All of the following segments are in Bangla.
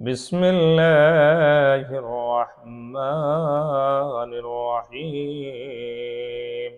بسم الله الرحمن الرحيم.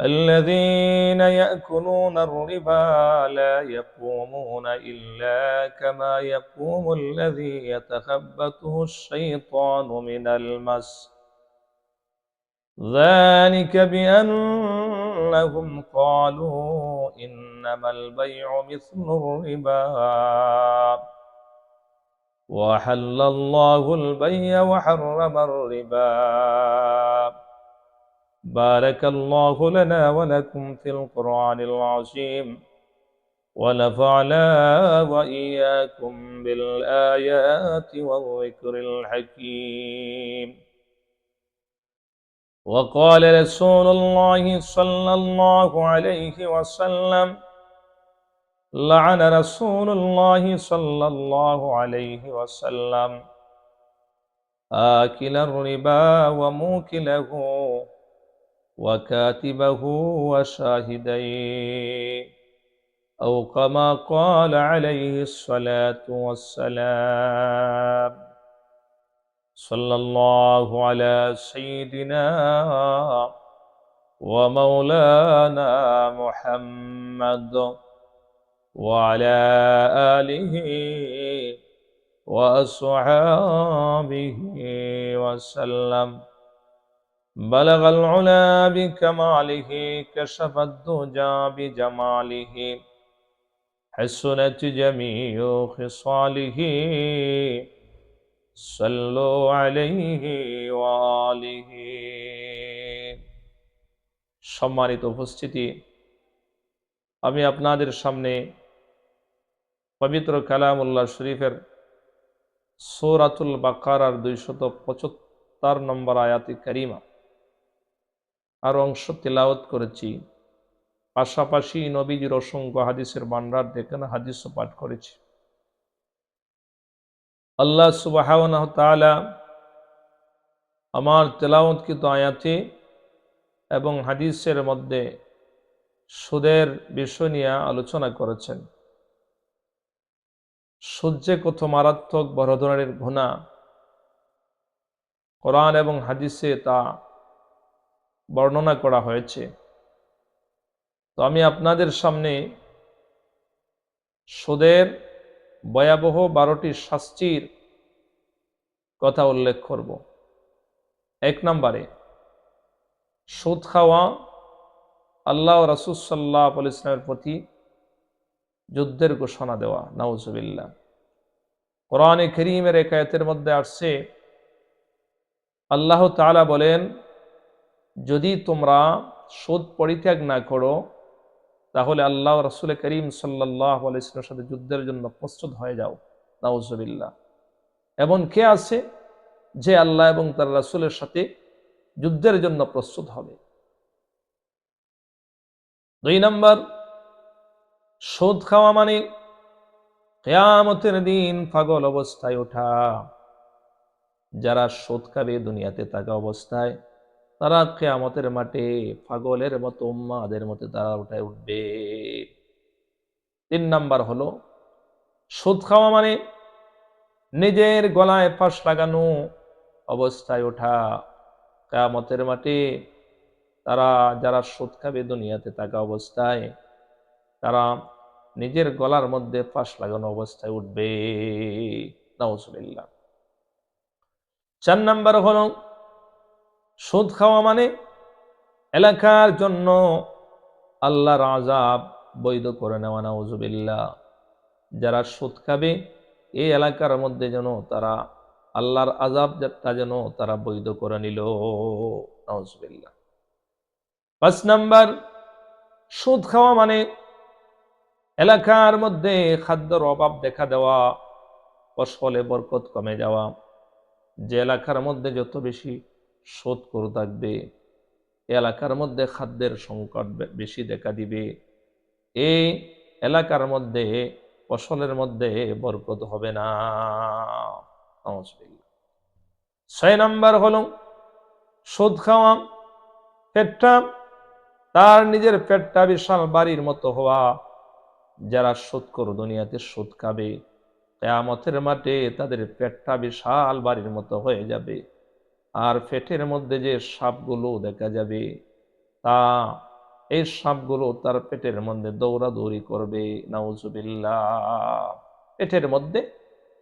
الذين يأكلون الربا لا يقومون إلا كما يقوم الذي يتخبطه الشيطان من المس. ذلك بأنهم قالوا إنما البيع مثل الربا. وحل الله البيع وحرم الربا. بارك الله لنا ولكم في القرآن العظيم. ونفعنا وإياكم بالآيات والذكر الحكيم. وقال رسول الله صلى الله عليه وسلم لعن رسول الله صلى الله عليه وسلم. آكل الربا وموكله وكاتبه وشاهديه. أو كما قال عليه الصلاة والسلام صلى الله على سيدنا ومولانا محمد. وعلى آله وأصحابه وسلم بلغ العلا بكماله كشف الدجى بجماله حسنت جميع خصاله صلوا عليه وآله সম্মানিত উপস্থিতি আমি আপনাদের সামনে পবিত্র কালামুল্লাহ শরীফের সৌরাতুল বাকারার দুইশত পঁচাত্তর নম্বর আয়াতি করিমা। আর অংশ তেলাওত করেছি। পাশাপাশি নবীজির অসংখ্য হাদিসের বান্ডার দেখেন, হাদিসও পাঠ করেছি। আল্লাহ সুবাহ আমার তেলাওতকৃত আয়াতে এবং হাদিসের মধ্যে সুদের বিষয় নিয়ে আলোচনা করেছেন। সূর্যে কত মারাত্মক বড় ধরনের ঘুণা। কোরআন এবং হাদিসে তা বর্ণনা করা হয়েছে। তো আমি আপনাদের সামনে সুদের ভয়াবহ বারোটি শাস্তির কথা উল্লেখ করব। এক নম্বরে, সুদ খাওয়া আল্লাহ রাসুসাল্লাহ ইসলামের প্রতি যুদ্ধের ঘোষণা দেওয়া নাউজুবিল্লা কোরআনে করিমের একায়তের মধ্যে আসছে, আল্লাহ তালা বলেন, যদি তোমরা সুদ পরিত্যাগ না করো, তাহলে আল্লাহ রসুল করিম সাল্লাহ আলাইসলামের সাথে যুদ্ধের জন্য প্রস্তুত হয়ে যাও। নাউজুবিল্লা এমন কে আছে? যে আল্লাহ এবং তার রাসুলের সাথে যুদ্ধের জন্য প্রস্তুত হবে। দুই নম্বর সুদ খাওয়া মানে কেয়ামতের দিন পাগল অবস্থায় ওঠা। যারা সুদ খাবে দুনিয়াতে থাকা অবস্থায়, তারা কেয়ামতের মাঠে পাগলের মতো, উম্মাদের মতো তারা ওঠায় উঠবে। তিন নাম্বার হলো সুদ খাওয়া মানে নিজের গলায় ফাঁস লাগানো অবস্থায় ওঠা। কেয়ামতের মাঠে তারা, যারা সুদ খাবে দুনিয়াতে থাকা অবস্থায়, তারা নিজের গলার মধ্যে ফাঁস লাগানো অবস্থায় উঠবে। নাউজুবিল্লাহ। চার নাম্বার হলো, সুদ খাওয়া মানে এলাকার জন্য আল্লাহর আজাব বৈধ করে নেওয়া, নাউজুবিল্লাহ। যারা সুদ খাবে, এই এলাকার মধ্যে যেন তারা আল্লাহর আজাব তা যেন তারা বৈধ করে নিল, নাউজুবিল্লাহ। পাঁচ নাম্বার, সুদ খাওয়া মানে এলাকার মধ্যে খাদ্যর অভাব দেখা দেওয়া, ফসলে বরকত কমে যাওয়া, যে এলাকার মধ্যে যত বেশি শোধ করে থাকবে এলাকার মধ্যে খাদ্যের সংকট বেশি দেখা দিবে। এই এলাকার মধ্যে ফসলের মধ্যে বরকত হবে না। ছয় নাম্বার হল সুদ খাওয়া, পেটটা, তার নিজের পেটটা বিশাল বাড়ির মতো হওয়া। যারা করো, দুনিয়াতে শোধ খাবে। কেয়ামতের মাঠে তাদের পেটটা বিশাল বাড়ির মতো হয়ে যাবে আর পেটের মধ্যে যে সাপগুলো দেখা যাবে, তা এই সাপগুলো তার পেটের মধ্যে দৌড়াদৌড়ি করবে। নাউজুবিল্লাহ। পেটের মধ্যে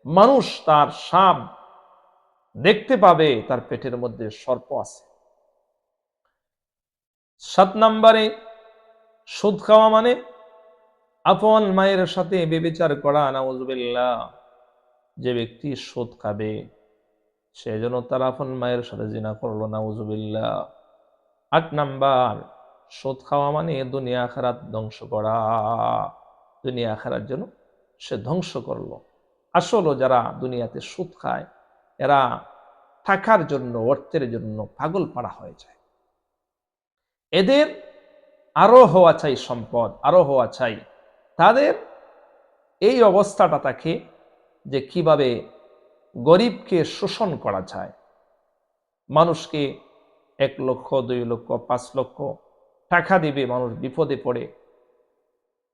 মানুষ তার সাপ দেখতে পাবে, তার পেটের মধ্যে সর্প আছে। সাত নম্বরে সুদ খাওয়া মানে আপন মায়ের সাথে বেবিচার করা, নাউজুবিল্লাহ। যে ব্যক্তি সুদ খাবে, সে যেন তার আপন মায়ের সাথে জিনা করল, নাউজুবিল্লাহ। আট নাম্বার, সুদ খাওয়া মানে দুনিয়া আখারাত ধ্বংস করা। দুনিয়া আখারার জন্য সে ধ্বংস করল। আসলে যারা দুনিয়াতে সুদ খায়, এরা টাকার জন্য, অর্থের জন্য পাগল পাড়া হয়ে যায়। এদের আরও হওয়া চাই সম্পদ, আরও হওয়া চাই তাদের এই অবস্থাটা থাকে যে কীভাবে গরিবকে শোষণ করা যায়। মানুষকে এক লক্ষ, দুই লক্ষ, পাঁচ লক্ষ টাকা দিবে মানুষ বিপদে পড়ে।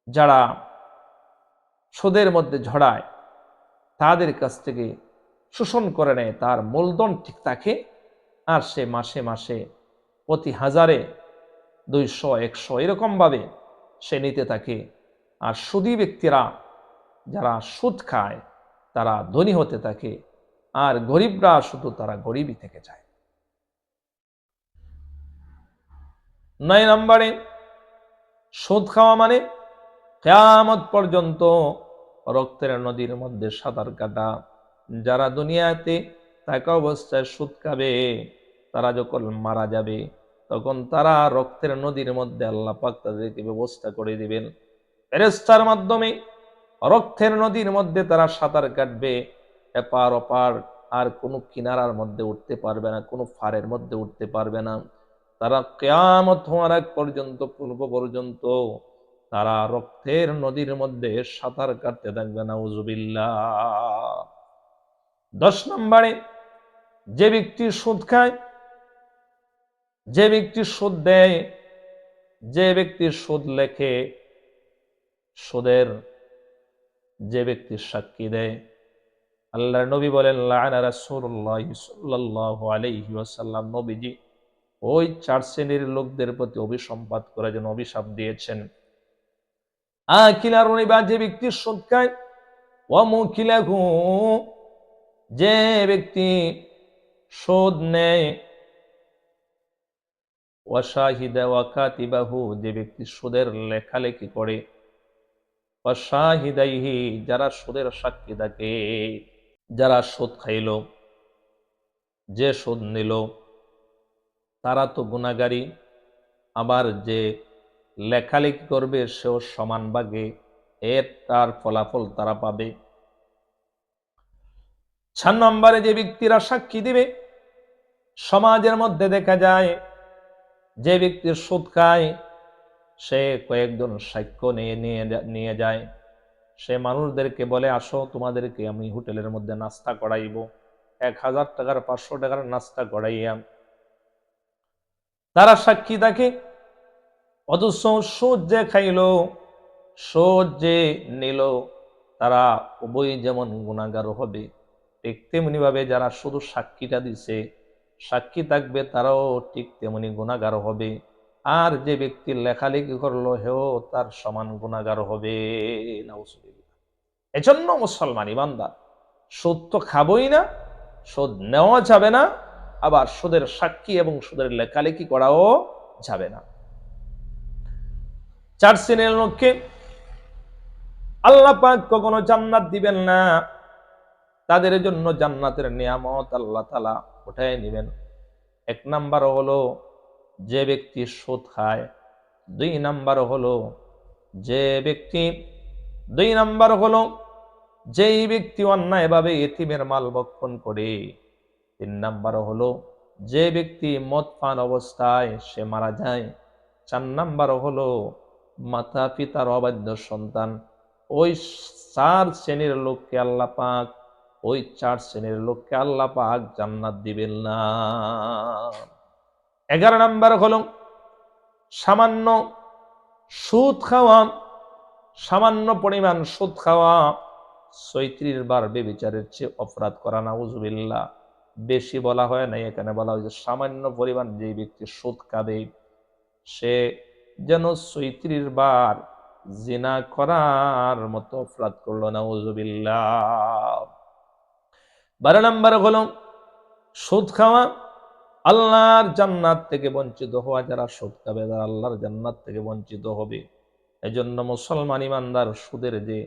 যারা সুদের মধ্যে ঝড়ায়, তাদের কাছ থেকে শোষণ করে নেয়, তার মূলধন ঠিক থাকে আর সে মাসে মাসে প্রতি হাজারে দুইশো, একশো এরকমভাবে সে নিতে থাকে। আর সুদী ব্যক্তিরা যারা সুদ খায়, তারা ধনী হতে থাকে, আর গরিবরা শুধু তারা গরিবই থেকে যায়। নয় নম্বরে, সুদ খাওয়া মানে কেয়ামত পর্যন্ত রক্তের নদীর মধ্যে সাঁতার কাটা। যারা দুনিয়াতে থাকা অবস্থায় সুদ খাবে, তারা যখন মারা যাবে, তখন তারা রক্তের নদীর মধ্যে আল্লাহ পাক তাদেরকে ব্যবস্থা করে দিবেন। ফেরেস্তার মাধ্যমে রক্তের নদীর মধ্যে তারা সাঁতার কাটবে। এপার ওপার আর কোনো কিনারার মধ্যে উঠতে পারবে না, কোনো ফারের মধ্যে উঠতে পারবে না। তারা কেয়ামত হওয়ার এক পর্যন্ত, পূর্ব পর্যন্ত তারা রক্তের নদীর মধ্যে সাঁতার কাটতে থাকবে না উজুবিল্লাহ দশ নম্বরে, যে ব্যক্তি সুদ খায়, যে ব্যক্তি সুদ দেয়, যে ব্যক্তি সুদ লেখে সুদের যে ব্যক্তি সাক্ষী দেয়, আল্লাহর নবী বলেন লাআনা রাসূলুল্লাহ সাল্লাল্লাহু আলাইহি ওয়াসাল্লাম, নবীজি ওই চার শ্রেণির লোকদের প্রতি অভিসম্পাত করে যেন অভিশাপ দিয়েছেন। আকিলার বা যে ব্যক্তি সুদ খায় ওয়ামুকিলাহু যে ব্যক্তি সুদ নেয় ওয়াশাহিদা ওয়াকাতিবাহু যে ব্যক্তি সুদের লেখালেখি করে ওয়াশাহিদাইহি যারা সুদের সাক্ষী থাকে, যারা সুদ খাইল, যে সুদ নিল, তারা তো গুণাগারী আবার যে লেখালেখি করবে, সেও সমান ভাগে, এর তার ফলাফল তারা পাবে। চার নম্বরে যে ব্যক্তিরা সাক্ষী দিবে, সমাজের মধ্যে দেখা যায়, যে ব্যক্তির সুদ খায় সে কয়েকজন সাক্ষ্য নিয়ে নিয়ে নিয়ে যায়। সে মানুষদেরকে বলে, আসো, তোমাদেরকে আমি হোটেলের মধ্যে নাস্তা করাইব। এক হাজার টাকার, পাঁচশো টাকার নাস্তা করাইয়াম। তারা সাক্ষী থাকে অথচ সুদ যে খাইল সুদ যে নিল। তারা উভয় যেমন গুণাগার হবে, ঠিক তেমনি ভাবে যারা শুধু সাক্ষীটা দিছে, সাক্ষী থাকবে তারাও ঠিক তেমনি গুণাগার হবে। আর যে ব্যক্তি লেখালেখি করল, হেও তার সমান গুণাগার হবে। এজন্য মুসলমান ইমানদার, সুদ তো খাবই না, সুদ নেওয়া যাবে না, আবার সুদের সাক্ষী এবং সুদের লেখালেখি করাও যাবে না। চার শ্রেণির লোককে আল্লাহ পাক কখনো জান্নাত দিবেন না। তাদের জন্য জান্নাতের নিয়ামত আল্লাহ তালা উঠায় নিবেন। এক নাম্বার হলো যে ব্যক্তি সুদ খায়, দুই নাম্বার হলো যে ব্যক্তি, দুই নাম্বার হলো যেই ব্যক্তি অন্যায়ভাবে এতিমের মাল বক্ষণ করে, তিন নাম্বার হলো যে ব্যক্তি মদ পান অবস্থায় সে মারা যায়, চার নাম্বার হলো মাতা পিতার অবাধ্য সন্তান, ওই চার শ্রেণির লোককে আল্লাহ পাক, ওই চার শ্রেণির লোককে আল্লাহ পাক জান্নাত দিবেন না। এগারো নাম্বার হলো সামান্য সুদ খাওয়া, সামান্য পরিমাণ সুদ খাওয়া সৈত্রীর বার বেবিচারের চেয়ে অপরাধ করা না উজুবিল্লা বেশি বলা হয় নাই এখানে বলা হয়েছে সামান্য পরিমাণ যে ব্যক্তি সুদ খাবে, সে যেন সৈত্রীর বার জিনা করার মতো অপরাধ করল না উজুবিল্লা বারো নাম্বার হলো সুদ খাওয়া আল্লাহর জান্নাত থেকে বঞ্চিত হওয়া যারা সুদ খাবে তারা আল্লাহর জান্নাত থেকে বঞ্চিত হবে এজন্য মুসলমান ইমানদার সুদের যে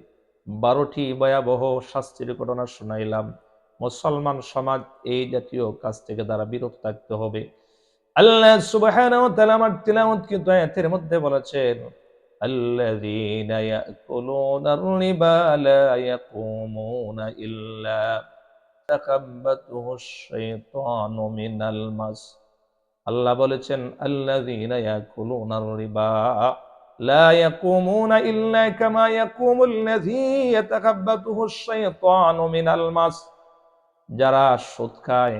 বারোটি ভয়াবহ শাস্তির ঘটনা শোনাইলাম মুসলমান সমাজ এই জাতীয় কাজ থেকে তারা বিরত থাকতে হবে আল্লাহ সুবহানাহু ওয়া তাআলা আমার তিলাওয়াত কিন্তু আয়াতের মধ্যে বলেছেন الذين يأكلون الربا لا يقومون إلا تخبطه الشيطان من المس আল্লাহ বলেছেন আল্লাযীনা ইয়াকুলুনার রিবা لا يقومون إلا كما يقوم الذي يتخبطه الشيطان من المس যারা সুদ খায়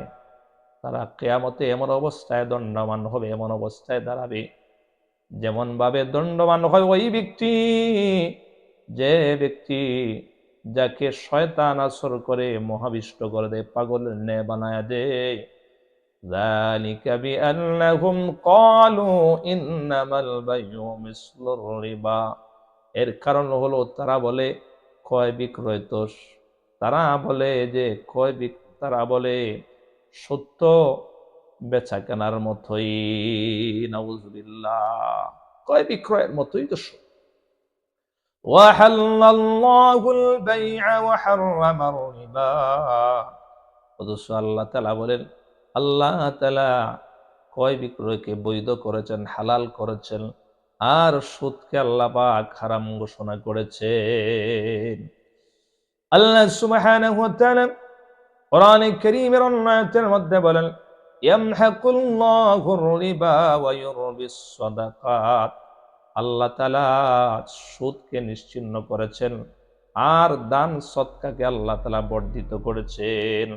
তারা কেয়ামতে এমন অবস্থায় দণ্ডমান হবে এমন অবস্থায় দাঁড়াবে যেমন ভাবে দণ্ডমান হয় ওই ব্যক্তি যে ব্যক্তি যাকে শয়তান আসর করে মহাবিষ্ট করে দেয় পাগল নে বানায় দেয় ذلك بأنهم قالوا إنما البيع مثل الربا এর কারণ হলো তারা বলে ক্রয় বিক্রয় তো তারা বলে যে ক্রয় বিক তারা বলে সত্য বেচা কেনার মতোই নাউজুবিল্লাহ ক্রয় বিক্রয়ের মতোই তো সত্য وحل الله البيع وحرم الربا অথচ আল্লাহ তালা বলেন আল্লাহ তালা ক্রয় বিক্রয়কে বৈধ করেছেন হালাল করেছেন আর সুদকে আল্লাহ পাক হারাম ঘোষণা করেছেন আল্লাহ সুবহানাহু ওয়া তাআলা কোরআনে কারীমের অন্যায়তের মধ্যে বলেন ইয়ামহাকুল্লাহুর রিবা ওয়া ইউরবিস সাদাকাত আল্লাহ তালা সুদকে নিশ্চিন্ন করেছেন, আর দান সৎকাকে আল্লাহ তালা বর্ধিত করেছেন।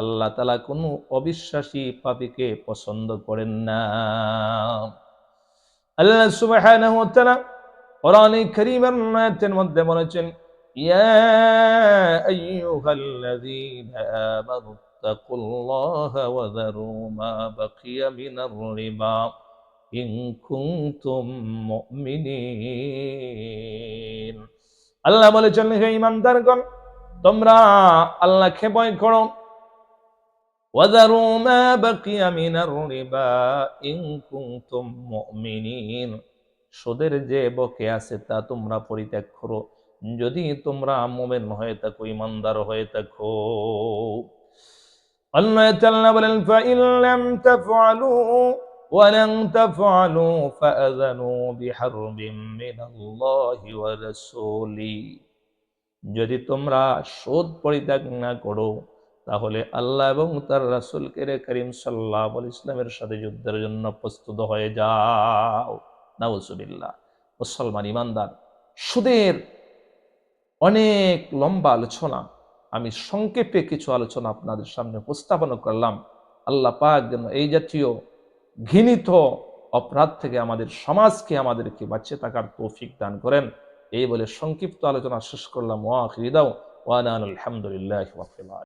আল্লাহ তালা কোন অবিশ্বাসী পাপিকে পছন্দ করেন না। আল্লাহ সুবাহ কোরআন করিমের মায়াতের মধ্যে বলেছেন, ইয়া আইয়ুহাল্লাযীনা আমানু তাকুল্লাহা ওয়া যারু মা বাকিয়া মিনার রিবা ইন কুনতুম মুমিনিন আল্লাহ বলেছেন, হে ঈমানদারগণ, তোমরা আল্লাহকে ভয় করো। ওয়াযারু মা বাকিয়া মিনার রিবা ইন কুনতুম মুমিনিন সুদের যে বকে আছে, তা তোমরা পরিত্যাগ করো। যদি তোমরা মোমেন হয়ে থাকো ইমানদার হয়ে থাকো। আল্লাহ তাআলা বলেন ফা ইন লাম তাফআলু ওয়া লান তাফআলু ফাআযানু বিহারবিম যদি তোমরা শোধ পরিত্যাগ না করো, তাহলে আল্লাহ এবং তার রাসুল কেরে করিম সাল্লাহ ইসলামের সাথে যুদ্ধের জন্য প্রস্তুত হয়ে যাও। নাউজুবিল্লাহ। মুসলমান ইমানদার, সুদের অনেক লম্বা আলোচনা আমি সংক্ষেপে কিছু আলোচনা আপনাদের সামনে উপস্থাপন করলাম। আল্লাহ পাক যেন এই জাতীয় ঘৃণিত অপরাধ থেকে আমাদের সমাজকে আমাদেরকে বাঁচিয়ে থাকার তৌফিক দান করেন। এই বলে সংক্ষিপ্ত আলোচনা শেষ করলাম। ওয়া খিদাও ওয়ান আলহামদুলিল্লাহ